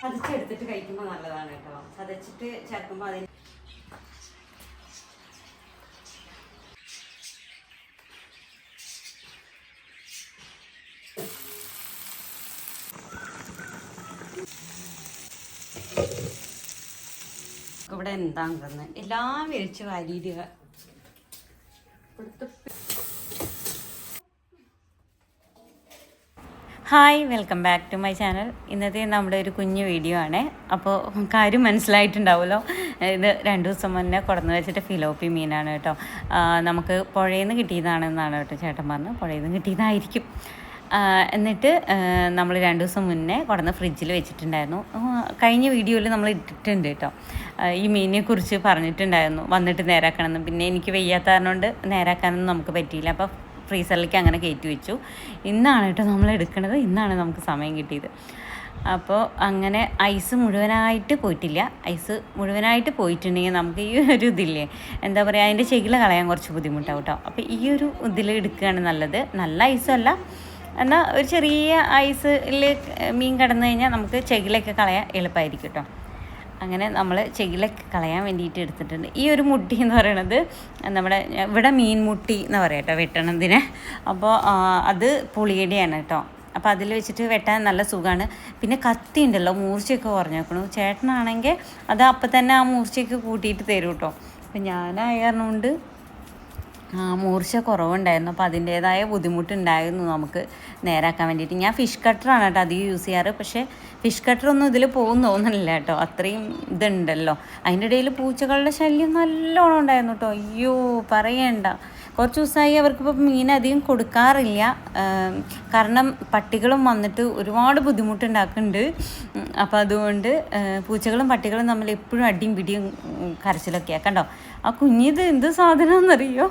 ചതച്ചെടുത്തിട്ട് കഴിക്കുമ്പോൾ നല്ലതാണ് കേട്ടോ. ചതച്ചിട്ട് ചേർക്കുമ്പോൾ അതിന് ഇവിടെ എന്താണെന്ന് എല്ലാം വിരിച്ച് വാരിയിടുക. Hi welcome back to my channel. ഇന്നത്തെ നമ്മുടെ ഒരു കുഞ്ഞു വീഡിയോ ആണ്. അപ്പോൾ കാര്യം മനസ്സിലായിട്ടുണ്ടാവുമല്ലോ. ഇത് രണ്ട് ദിവസം മുന്നേ കുടന്ന് വെച്ചിട്ട് ഫിലോപ്പി മീനാണ് കേട്ടോ. നമുക്ക് പുഴയിൽ നിന്ന് കിട്ടിയതാണെന്നാണ് കേട്ടോ ചേട്ടൻ പറഞ്ഞു പുഴയിൽ നിന്ന് കിട്ടിയതായിരിക്കും എന്നിട്ട് നമ്മൾ രണ്ട് ദിവസം മുന്നേ കുടന്ന് ഫ്രിഡ്ജിൽ വെച്ചിട്ടുണ്ടായിരുന്നു. കഴിഞ്ഞ വീഡിയോയിൽ നമ്മൾ ഇട്ടിട്ടുണ്ട് കേട്ടോ. ഈ മീനിനെ കുറിച്ച് പറഞ്ഞിട്ടുണ്ടായിരുന്നു. വന്നിട്ട് നേരാക്കണമെന്ന്. പിന്നെ എനിക്ക് വയ്യാത്ത കാരണം കൊണ്ട് നേരാക്കാനൊന്നും നമുക്ക് പറ്റിയില്ല. അപ്പോൾ ഫ്രീസറിലേക്ക് അങ്ങനെ കയറ്റി വെച്ചു. ഇന്നാണ് കേട്ടോ നമ്മൾ എടുക്കുന്നത് ഇന്നാണ് നമുക്ക് സമയം കിട്ടിയത്. അപ്പോൾ അങ്ങനെ ഐസ് മുഴുവനായിട്ട് പോയിട്ടില്ല. ഐസ് മുഴുവനായിട്ട് പോയിട്ടുണ്ടെങ്കിൽ നമുക്ക് ഈ ഒരു ഇതില്ലേ എന്താ പറയുക അതിന്റെ ചെകില കളയാൻ കുറച്ച് ബുദ്ധിമുട്ടാവും കേട്ടോ. അപ്പോൾ ഈ ഒരു ഇതിൽ എടുക്കുകയാണ് നല്ലത്. നല്ല ഐസല്ല എന്നാൽ ഒരു ചെറിയ ഐസിൽ മീൻ കിടന്നു കഴിഞ്ഞാൽ നമുക്ക് ചെകിലൊക്കെ കളയാൻ എളുപ്പമായിരിക്കും കേട്ടോ. അങ്ങനെ നമ്മൾ ചെകിലൊക്കെ കളയാൻ വേണ്ടിയിട്ട് എടുത്തിട്ടുണ്ട്. ഈ ഒരു മുട്ടി എന്ന് പറയണത് നമ്മുടെ ഇവിടെ മീൻ മുട്ടി എന്ന് പറയാം കേട്ടോ വെട്ടണതിന്. അപ്പോൾ അത് പുളിയടിയാണ് കേട്ടോ. അപ്പോൾ അതിൽ വെച്ചിട്ട് വെട്ടാൻ നല്ല സുഖമാണ് പിന്നെ കത്തി ഉണ്ടല്ലോ മൂർച്ചയൊക്കെ കുറഞ്ഞേക്കണു. ചേട്ടനാണെങ്കിൽ അത് അപ്പം തന്നെ ആ മൂർച്ചയൊക്കെ കൂട്ടിയിട്ട് തരും കേട്ടോ. അപ്പം ഞാനായ കാരണം കൊണ്ട് മൂർച്ച കുറവുണ്ടായിരുന്നു. അപ്പോൾ അതിന്റേതായ ബുദ്ധിമുട്ടുണ്ടായിരുന്നു നമുക്ക് നേരാക്കാൻ വേണ്ടിയിട്ട്. ഞാൻ ഫിഷ് കട്ടറാണ് കേട്ടോ അധികം യൂസ് ചെയ്യാറ്. പക്ഷേ ഫിഷ് കട്ടറൊന്നും ഇതിൽ പോകും തോന്നുന്നില്ല കേട്ടോ. അത്രയും ഇതുണ്ടല്ലോ. അതിന്റെ ഇടയിൽ പൂച്ചകളുടെ ശല്യം നല്ലോണം ഉണ്ടായിരുന്നു കേട്ടോ. അയ്യോ പറയണ്ട. കുറച്ച് ദിവസമായി അവർക്കിപ്പോൾ മീൻ അധികം കൊടുക്കാറില്ല. കാരണം പട്ടികളും വന്നിട്ട് ഒരുപാട് ബുദ്ധിമുട്ടുണ്ടാക്കുന്നുണ്ട്. അപ്പോൾ അതുകൊണ്ട് പൂച്ചകളും പട്ടികളും നമ്മൾ എപ്പോഴും അടിയും പിടിയും കരച്ചിലൊക്കെയാണ് കണ്ടോ? ആ കുഞ്ഞിത് എന്ത് സാധനമാണെന്നറിയോ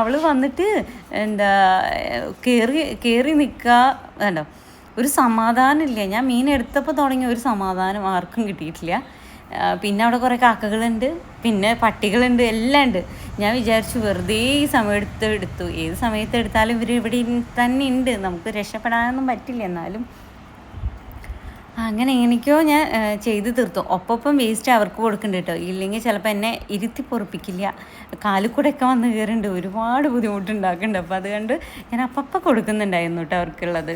അവൾ വന്നിട്ട് എന്താ കയറി കയറി നിൽക്കുക കണ്ടോ? ഒരു സമാധാനമില്ല. ഞാൻ മീൻ എടുത്തപ്പോൾ തുടങ്ങിയ ഒരു സമാധാനം ആർക്കും കിട്ടിയിട്ടില്ല. പിന്നെ അവിടെ കുറേ കാക്കകളുണ്ട് പിന്നെ പട്ടികളുണ്ട് എല്ലാം ഉണ്ട്. ഞാൻ വിചാരിച്ചു വെറുതെ ഈ സമയം എടുത്ത് എടുത്തു. ഏത് സമയത്ത് എടുത്താലും ഇവർ ഇവിടെ തന്നെ ഉണ്ട്. നമുക്ക് രക്ഷപ്പെടാനൊന്നും പറ്റില്ല. എന്നാലും അങ്ങനെ എങ്ങനെയൊക്കെയോ ഞാൻ ചെയ്ത് തീർത്തു. ഒപ്പം വേസ്റ്റ് അവർക്ക് കൊടുക്കുന്നുണ്ട് കേട്ടോ. ഇല്ലെങ്കിൽ ചിലപ്പോൾ എന്നെ ഇരുത്തി പൊറപ്പിക്കില്ല. കാലിൽ കൂടെ ഒക്കെ വന്ന് കയറുന്നുണ്ട് ഒരുപാട് ബുദ്ധിമുട്ടുണ്ടാക്കുന്നുണ്ട്. അപ്പോൾ അതുകൊണ്ട് ഞാൻ അപ്പം കൊടുക്കുന്നുണ്ടായിരുന്നു കേട്ടോ അവർക്കുള്ളത്.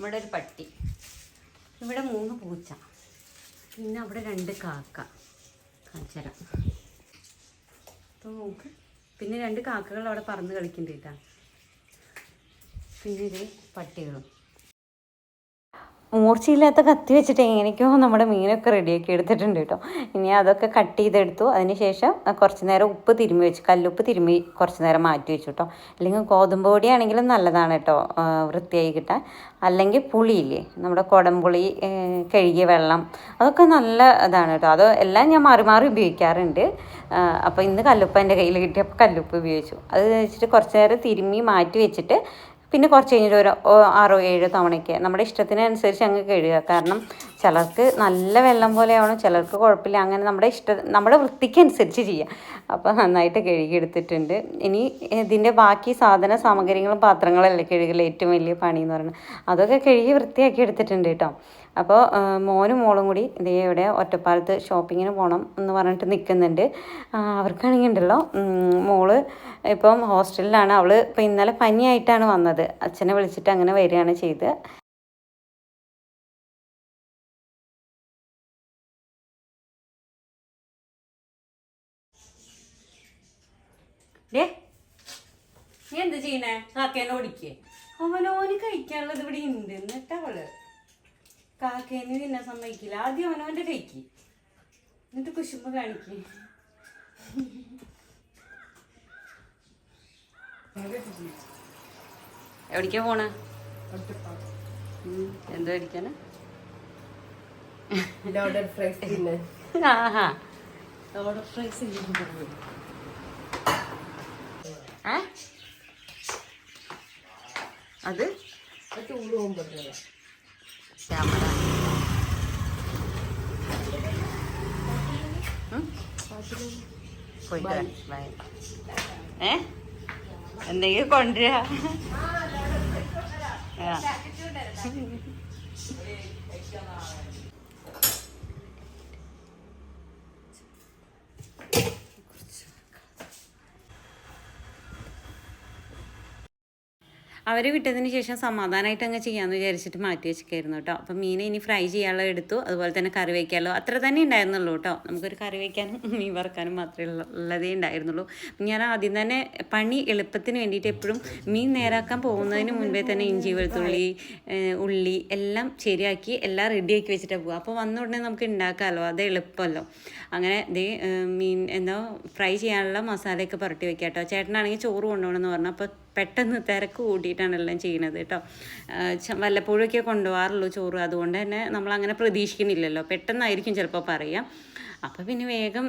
ഇവിടെ ഒരു പട്ടി. ഇവിടെ മൂന്ന് പൂച്ച. പിന്നെ അവിടെ രണ്ട് കാക്ക. കാച്ചരം അപ്പോൾ നോക്ക്. പിന്നെ രണ്ട് കാക്കകൾ അവിടെ പറന്ന് കളിക്കുന്നുണ്ട് കേട്ടാ പിന്നെ ഇത് പട്ടികളും. മൂർച്ചയില്ലാത്ത കത്തി വെച്ചിട്ട് എങ്ങനെയൊക്കെയോ നമ്മുടെ മീനൊക്കെ റെഡിയാക്കി എടുത്തിട്ടുണ്ട് കേട്ടോ. ഇനി അതൊക്കെ കട്ട് ചെയ്തെടുത്തു. അതിന് ശേഷം കുറച്ച് നേരം ഉപ്പ് തിരുമ്മി വെച്ചു. കല്ലുപ്പ് തിരുമ്മി കുറച്ച് നേരം മാറ്റി വെച്ചു കേട്ടോ. അല്ലെങ്കിൽ ഗോതമ്പ് പൊടിയാണെങ്കിലും നല്ലതാണ് കേട്ടോ വൃത്തിയായി കിട്ടാൻ. അല്ലെങ്കിൽ പുളിയില്ലേ നമ്മുടെ കുടംപുളി കഴുകിയ വെള്ളം അതൊക്കെ നല്ല ഇതാണ് കേട്ടോ. അത് എല്ലാം ഞാൻ മാറി മാറി ഉപയോഗിക്കാറുണ്ട്. അപ്പോൾ ഇന്ന് കല്ലുപ്പ് എന്റെ കയ്യിൽ കിട്ടിയപ്പോൾ കല്ലുപ്പ് ഉപയോഗിച്ചു. അത് വെച്ചിട്ട് കുറച്ച് നേരം തിരുമ്മി മാറ്റി വെച്ചിട്ട് പിന്നെ കുറച്ച് കഴിഞ്ഞിട്ട് ഒരു ആറോ ഏഴോ തവണയ്ക്ക് നമ്മുടെ ഇഷ്ടത്തിനനുസരിച്ച് അങ്ങ് കഴുകുക. കാരണം ചിലർക്ക് നല്ല വെള്ളം പോലെ ആവണം ചിലർക്ക് കുഴപ്പമില്ല. അങ്ങനെ നമ്മുടെ ഇഷ്ട നമ്മുടെ വൃത്തിക്കനുസരിച്ച് ചെയ്യുക. അപ്പോൾ നന്നായിട്ട് കഴുകിയെടുത്തിട്ടുണ്ട് ഇനി ഇതിന്റെ ബാക്കി സാധന സാമഗ്രികളും പാത്രങ്ങളല്ലേ കഴുകൽ ഏറ്റവും വലിയ പണി എന്ന് പറയുന്നത്. അതൊക്കെ കഴുകി വൃത്തിയാക്കി എടുത്തിട്ടുണ്ട് കേട്ടോ. അപ്പോൾ മോനും മോളും കൂടി ഇതേ ഇവിടെ ഒറ്റപ്പാലത്ത് ഷോപ്പിങ്ങിന് പോകണം എന്ന് പറഞ്ഞിട്ട് നിൽക്കുന്നുണ്ട്. അവർക്കാണെങ്കിൽ ഉണ്ടല്ലോ മോൾ ഇപ്പം ഹോസ്റ്റലിലാണ്. അവൾ ഇപ്പം ഇന്നലെ പനിയായിട്ടാണ് വന്നത്. അച്ഛനെ വിളിച്ചിട്ട് അങ്ങനെ വരികയാണ് ചെയ്ത്. ഡേ നീ ചെയ്യണേ? കാക്കേനെ ഓടിക്കേ. അവനോന് കഴിക്കാനുള്ളത് ഇവിടെ ഉണ്ട് എന്നിട്ട് അവൾ. കാക്കേനെ തിന്നാൻ സമ്മതിക്കില്ല. ആദ്യം അവനവന്റെ കഴിക്ക് എന്നിട്ട് കുശുമ്പ് കാണിക്ക്. എവിടേക്കാ പോണ? എന്തോ ഏ? അത്? ക്യാമറ? പോയിട്ട് ഏ? എന്തെങ്കിലും കൊണ്ടുവരാ. ആ. അവർ വിട്ടതിന് ശേഷം സമാധാനമായിട്ട് അങ്ങ് ചെയ്യാമെന്ന് വിചാരിച്ചിട്ട് മാറ്റി വെച്ചിരിക്കായിരുന്നു കേട്ടോ. അപ്പം മീൻ ഇനി ഫ്രൈ ചെയ്യാനുള്ള എടുത്തു. അതുപോലെ തന്നെ കറി വയ്ക്കാമല്ലോ അത്ര തന്നെ ഉണ്ടായിരുന്നുള്ളൂ കേട്ടോ. നമുക്കൊരു കറി വയ്ക്കാനും മീൻ വറുക്കാനും മാത്രമേ ഉള്ളതേ ഉണ്ടായിരുന്നുള്ളൂ. ഞാൻ ആദ്യം തന്നെ പണി എളുപ്പത്തിന് വേണ്ടിയിട്ട് എപ്പോഴും മീൻ നേരാക്കാൻ പോകുന്നതിന് മുൻപേ തന്നെ ഇഞ്ചി വെളുത്തുള്ളി ഉള്ളി എല്ലാം ശരിയാക്കി എല്ലാം റെഡിയാക്കി വെച്ചിട്ടാണ് പോകുക അപ്പോൾ വന്ന ഉടനെ നമുക്ക് ഉണ്ടാക്കാമല്ലോ അത് എളുപ്പമല്ലോ. അങ്ങനെ ദേ മീൻ എന്താ ഫ്രൈ ചെയ്യാനുള്ള മസാലയൊക്കെ പുരട്ടി വെക്കാം കേട്ടോ ചേട്ടനാണെങ്കിൽ ചോറ് കൊണ്ടുപോകണമെന്ന് പറഞ്ഞു. അപ്പോൾ പെട്ടെന്ന് തിരക്ക് കൂട്ടിയിട്ടാണ് എല്ലാം ചെയ്യുന്നത് കേട്ടോ. വല്ലപ്പോഴൊക്കെ കൊണ്ടുപോകാറുള്ളൂ ചോറ്. അതുകൊണ്ട് തന്നെ നമ്മൾ അങ്ങനെ പ്രതീക്ഷിക്കുന്നില്ലല്ലോ. പെട്ടെന്നായിരിക്കും ചിലപ്പോൾ പറയാം. അപ്പോൾ പിന്നെ വേഗം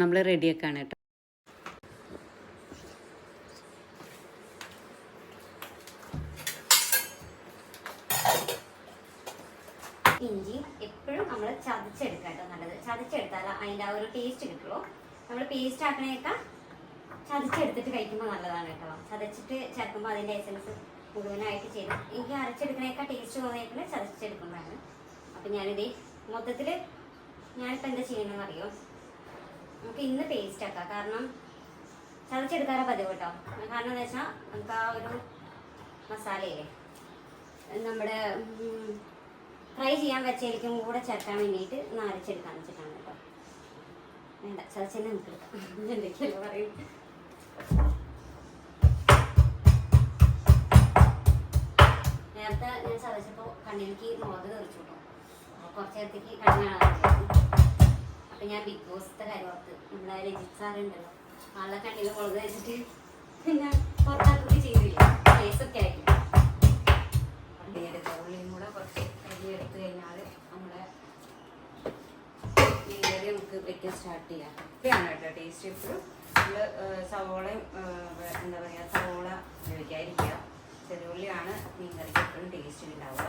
നമ്മൾ റെഡിയാക്കാണ് കേട്ടോ. ഇഞ്ചി എപ്പോഴും നമ്മൾ ചതച്ചെടുക്കാം കേട്ടോ നല്ലത്. ചതച്ചെടുത്താൽ അതിന്റെ ആ ഒരു ടേസ്റ്റ് കിട്ടുള്ളൂ. നമ്മൾ പേസ്റ്റ് ആക്കണേക്കാൾ ചതച്ചെടുത്തിട്ട് കഴിക്കുമ്പോൾ നല്ലതാണ് കേട്ടോ. ചതച്ചിട്ട് ചേർക്കുമ്പോൾ അതിന്റെ എസൻസ് മുഴുവനായിട്ട് ചെയ്ത് എനിക്ക് അരച്ചെടുക്കണേക്കാൾ ടേസ്റ്റ് തോന്നിയേക്കുന്നത് ചതച്ചെടുക്കുമ്പോഴാണ് അപ്പം ഞാനിത് മൊത്തത്തിൽ ഞാനിപ്പോൾ എന്താ ചെയ്യണമെന്ന് അറിയോ? നമുക്ക് ഇന്ന് പേസ്റ്റ് ആക്കാം. കാരണം ചതച്ചെടുക്കാറാണ് പതിവ് കേട്ടോ. കാരണം എന്താ വെച്ചാൽ നമുക്ക് ആ ഒരു മസാലയില്ലേ നമ്മുടെ ഫ്രൈ ചെയ്യാൻ വെച്ചേക്കും കൂടെ ചേർക്കാൻ വേണ്ടിയിട്ട് ഒന്ന് അരച്ചെടുക്കാൻ വെച്ചിട്ടാണ് കേട്ടോ. വേണ്ട ചതച്ചെന്നെ നമുക്ക് എടുക്കാം. എന്തൊക്കെയല്ലോ പറയും. നേരത്തെ ഞാൻ ചതച്ചപ്പോൾ കണ്ണിലേക്ക് മുളക് കയറിച്ചു കേട്ടോ. കുറച്ച് നേരത്തേക്ക് കണ്ണ് കാണാൻ അപ്പം ഞാൻ ബിഗ് ബോസത്തെ കാര്യം ഓർത്ത് നമ്മുടെ രജിത് സാറുണ്ടല്ലോ ആളെ കണ്ണിൽ മുളക് വെച്ചിട്ട് പിന്നെ പുറത്താക്കുകയും ചെയ്തില്ല? കേസൊക്കെ ആയിരിക്കും എടുക്കുക ഉള്ളിയും കൂടെ കുറച്ച് അരി എടുത്തു കഴിഞ്ഞാൽ നമ്മുടെ മീൻകറി നമുക്ക് വെക്കാൻ സ്റ്റാർട്ട് ചെയ്യാം. ടേസ്റ്റ് എപ്പോഴും നമ്മൾ സവോളയും എന്താ പറയുക സവോള ഉപയോഗിക്കാതിരിക്കുക. മീൻ മീൻകറിക്ക് എപ്പോഴും ടേസ്റ്റ് ഉണ്ടാവുക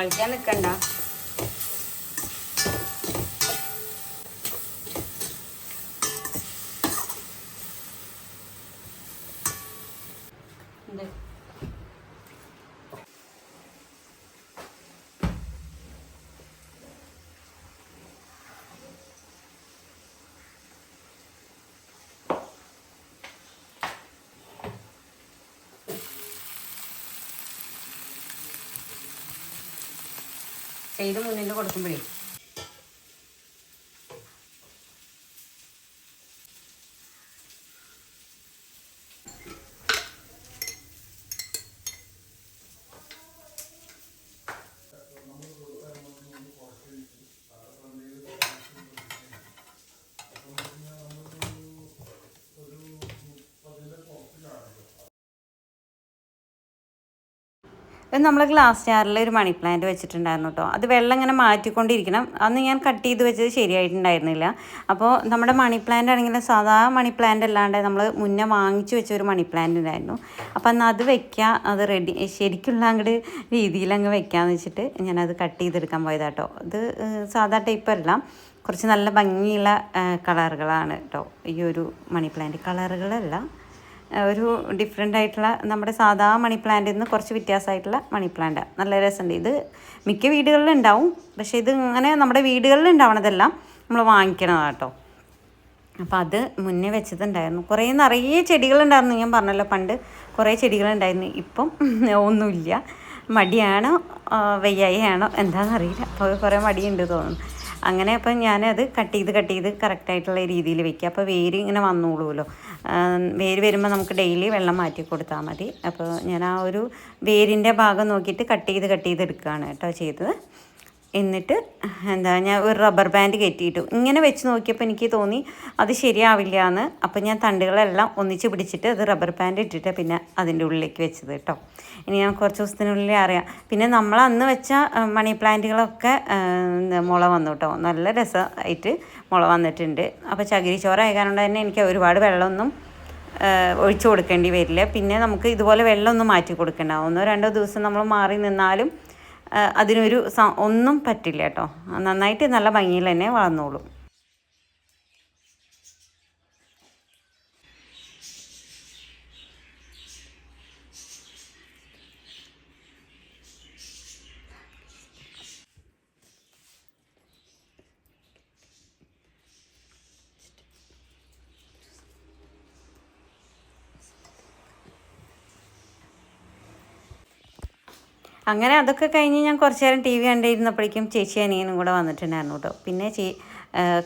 കളിക്കാൻ നിൽക്കണ്ട എന്ത്? ചെയ്ത് മുന്നിൽ കൊടുക്കുമ്പോഴേ ഇത് നമ്മൾ ഗ്ലാസ് ജാറിൽ ഒരു മണി പ്ലാന്റ് വെച്ചിട്ടുണ്ടായിരുന്നു കേട്ടോ അത് വെള്ളം ഇങ്ങനെ മാറ്റിക്കൊണ്ടിരിക്കണം. അന്ന് ഞാൻ കട്ട് ചെയ്ത് വെച്ചത് ശരിയായിട്ടുണ്ടായിരുന്നില്ല. അപ്പോൾ നമ്മുടെ മണി പ്ലാന്റ് ആണെങ്കിൽ സാധാ മണി പ്ലാന്റ് അല്ലാണ്ട് നമ്മൾ മുന്നേ വാങ്ങിച്ചു വെച്ച ഒരു മണി പ്ലാന്റ് ഉണ്ടായിരുന്നു അപ്പോൾ അന്ന് അത് വെക്കുക അത് റെഡി ശരിക്കുള്ള അങ്ങോട്ട് രീതിയിൽ അങ്ങ് വെക്കാമെന്ന് വെച്ചിട്ട് ഞാനത് കട്ട് ചെയ്തെടുക്കാൻ പോയതാട്ടോ ഇത് സാധാ ടൈപ്പ് അല്ല. കുറച്ച് നല്ല ഭംഗിയുള്ള കളറുകളാണ് കേട്ടോ ഈ ഒരു മണി പ്ലാന്റ് കളറുകളല്ല ഒരു ഡിഫറെന്റ് ആയിട്ടുള്ള നമ്മുടെ സാധാ മണി പ്ലാന്റിൽ നിന്ന് കുറച്ച് വ്യത്യാസമായിട്ടുള്ള മണി പ്ലാന്റ് നല്ല രസമുണ്ട്. ഇത് മിക്ക വീടുകളിലും ഉണ്ടാവും. പക്ഷേ ഇത് ഇങ്ങനെ നമ്മുടെ വീടുകളിൽ ഉണ്ടാവണതല്ല നമ്മൾ വാങ്ങിക്കണതാണ് കേട്ടോ അപ്പോൾ അത് മുന്നേ വെച്ചതുണ്ടായിരുന്നു. കുറേ നിറയെ ചെടികളുണ്ടായിരുന്നു. ഞാൻ പറഞ്ഞല്ലോ പണ്ട് കുറേ ചെടികളുണ്ടായിരുന്നു. ഇപ്പം ഒന്നുമില്ല. മടിയാണോ? വെയ്യായി ആണോ എന്താണെന്നറിയില്ല അപ്പോൾ കുറേ മടിയുണ്ട് തോന്നുന്നു. അങ്ങനെ അപ്പം ഞാനത് കട്ട് ചെയ്ത് കട്ട് ചെയ്ത് കറക്റ്റായിട്ടുള്ള രീതിയിൽ വെക്കുക. അപ്പോൾ വേര് ഇങ്ങനെ വന്നോളൂല്ലോ വേര് വരുമ്പോൾ നമുക്ക് ഡെയിലി വെള്ളം മാറ്റി കൊടുത്താൽ മതി. അപ്പോൾ ഞാൻ ആ ഒരു വേരിന്റെ ഭാഗം നോക്കിയിട്ട് കട്ട് ചെയ്ത് കട്ട് ചെയ്ത് എടുക്കുകയാണ് കേട്ടോ ചെയ്തത്. എന്നിട്ട് എന്താ ഞാൻ ഒരു റബ്ബർ ബാൻഡ് കെട്ടിയിട്ടു. ഇങ്ങനെ വെച്ച് നോക്കിയപ്പോൾ എനിക്ക് തോന്നി അത് ശരിയാവില്ല എന്ന് അപ്പോൾ ഞാൻ തണ്ടുകളെല്ലാം ഒന്നിച്ച് പിടിച്ചിട്ട് അത് റബ്ബർ ബാൻഡ് ഇട്ടിട്ട് പിന്നെ അതിന്റെ ഉള്ളിലേക്ക് വെച്ചത് കേട്ടോ ഇനി ഞാൻ കുറച്ച് ദിവസത്തിനുള്ളിൽ അറിയാം. പിന്നെ നമ്മൾ അന്ന് വെച്ച മണി പ്ലാന്റുകളൊക്കെ മുള വന്നു കേട്ടോ നല്ല രസമായിട്ട് മുള വന്നിട്ടുണ്ട്. അപ്പോൾ ചകിരി ചോറായ കാരണം തന്നെ എനിക്ക് ഒരുപാട് വെള്ളമൊന്നും ഒഴിച്ചു കൊടുക്കേണ്ടി വരില്ല. പിന്നെ നമുക്ക് ഇതുപോലെ വെള്ളമൊന്നും മാറ്റി കൊടുക്കേണ്ട. ഒന്നോ രണ്ടോ ദിവസം നമ്മൾ മാറി നിന്നാലും അതിനൊരു ഒന്നും പറ്റില്ല കേട്ടോ. നന്നായിട്ട് നല്ല ഭംഗിയിൽ തന്നെ വളർന്നോളും. അങ്ങനെ അതൊക്കെ കഴിഞ്ഞ് ഞാൻ കുറച്ച് നേരം ടി വി കണ്ടിരുന്നപ്പോഴേക്കും ചേച്ചി അനിയനും കൂടെ വന്നിട്ടുണ്ടായിരുന്നു കേട്ടോ. പിന്നെ ചേ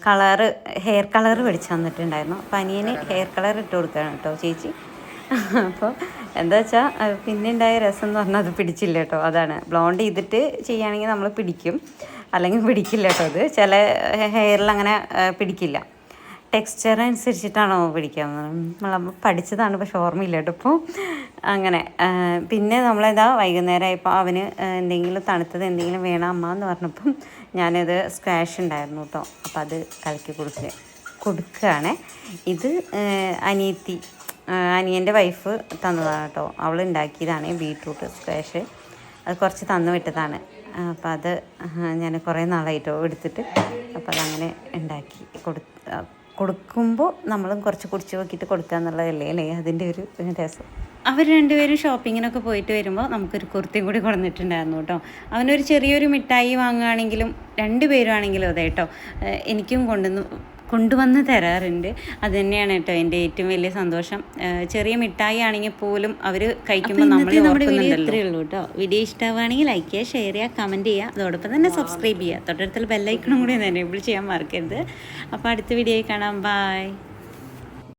കളറ് ഹെയർ കളർ മേടിച്ച് വന്നിട്ടുണ്ടായിരുന്നു അപ്പോൾ അനിയന് ഹെയർ കളർ ഇട്ട് കൊടുക്കുകയാണ് കേട്ടോ ചേച്ചി. അപ്പോൾ എന്താ വെച്ചാൽ പിന്നെ ഉണ്ടായ രസം എന്ന് പറഞ്ഞാൽ അത് പിടിച്ചില്ല കേട്ടോ. അതാണ്. ബ്ലോണ്ട് ചെയ്തിട്ട് ചെയ്യുകയാണെങ്കിൽ നമ്മൾ പിടിക്കും. അല്ലെങ്കിൽ പിടിക്കില്ല കേട്ടോ അത്. ചില ഹെയറിൽ അങ്ങനെ പിടിക്കില്ല. ടെക്സ്ചർ അനുസരിച്ചിട്ടാണോ പിടിക്കാൻ നമ്മൾ പഠിച്ചതാണ് പക്ഷെ ഓർമ്മയില്ല കേട്ടോ ഇപ്പോൾ അങ്ങനെ പിന്നെ പിന്നെ നമ്മളിതാ വൈകുന്നേരമായപ്പോൾ അവന് എന്തെങ്കിലും തണുത്തത് എന്തെങ്കിലും വേണം അമ്മ എന്ന് പറഞ്ഞപ്പം ഞാനത് സ്ക്വാഷ് ഉണ്ടായിരുന്നു കേട്ടോ. അപ്പം അത് കലക്കി കൊടുക്കുക കൊടുക്കുകയാണ്. ഇത് അനിയത്തി അനിയന്റെ വൈഫ് തന്നതാണ് കേട്ടോ. അവൾ ഉണ്ടാക്കിയതാണ് ബീട്രൂട്ട് സ്ക്വാഷ്. അത് കുറച്ച് തന്നു വിട്ടതാണ്. അപ്പം അത് ഞാൻ കുറേ നാളായിട്ടോ എടുത്തിട്ട്. അപ്പോൾ അതങ്ങനെ ഉണ്ടാക്കി കൊടു കൊടുക്കുമ്പോൾ നമ്മളും കുറച്ച് കുടിച്ച് നോക്കിയിട്ട് കൊടുക്കുക എന്നുള്ളതല്ലേ അല്ലേ? അതിന്റെ ഒരു രസം അവർ രണ്ടുപേരും ഷോപ്പിങ്ങിനൊക്കെ പോയിട്ട് വരുമ്പോൾ നമുക്കൊരു കുർത്തി കൂടി കൊടുത്തിട്ടുണ്ടായിരുന്നു കേട്ടോ. അവനൊരു ചെറിയൊരു മിഠായി വാങ്ങുകയാണെങ്കിലും രണ്ടുപേരും ആണെങ്കിലും അതെ കേട്ടോ. എനിക്കും കൊണ്ടുവന്ന്. കൊണ്ടുവന്ന് തരാറുണ്ട്. അത് തന്നെയാണ് കേട്ടോ എന്റെ ഏറ്റവും വലിയ സന്തോഷം. ചെറിയ മിഠായി ആണെങ്കിൽ പോലും അവർ കഴിക്കുമ്പോൾ നമ്മൾ ഇത്രയേ ഉള്ളൂ കേട്ടോ. വീഡിയോ ഇഷ്ടമാവുകയാണെങ്കിൽ ലൈക്ക് ചെയ്യുക ഷെയർ ചെയ്യുക കമന്റ് ചെയ്യുക. അതോടൊപ്പം തന്നെ സബ്സ്ക്രൈബ് ചെയ്യുക. തൊട്ടടുത്തുള്ള ബെല്ലൈക്കണും കൂടി എനേബിൾ ചെയ്യാൻ മറക്കരുത്. അപ്പോൾ അടുത്ത വീഡിയോയിൽ കാണാം. ബൈ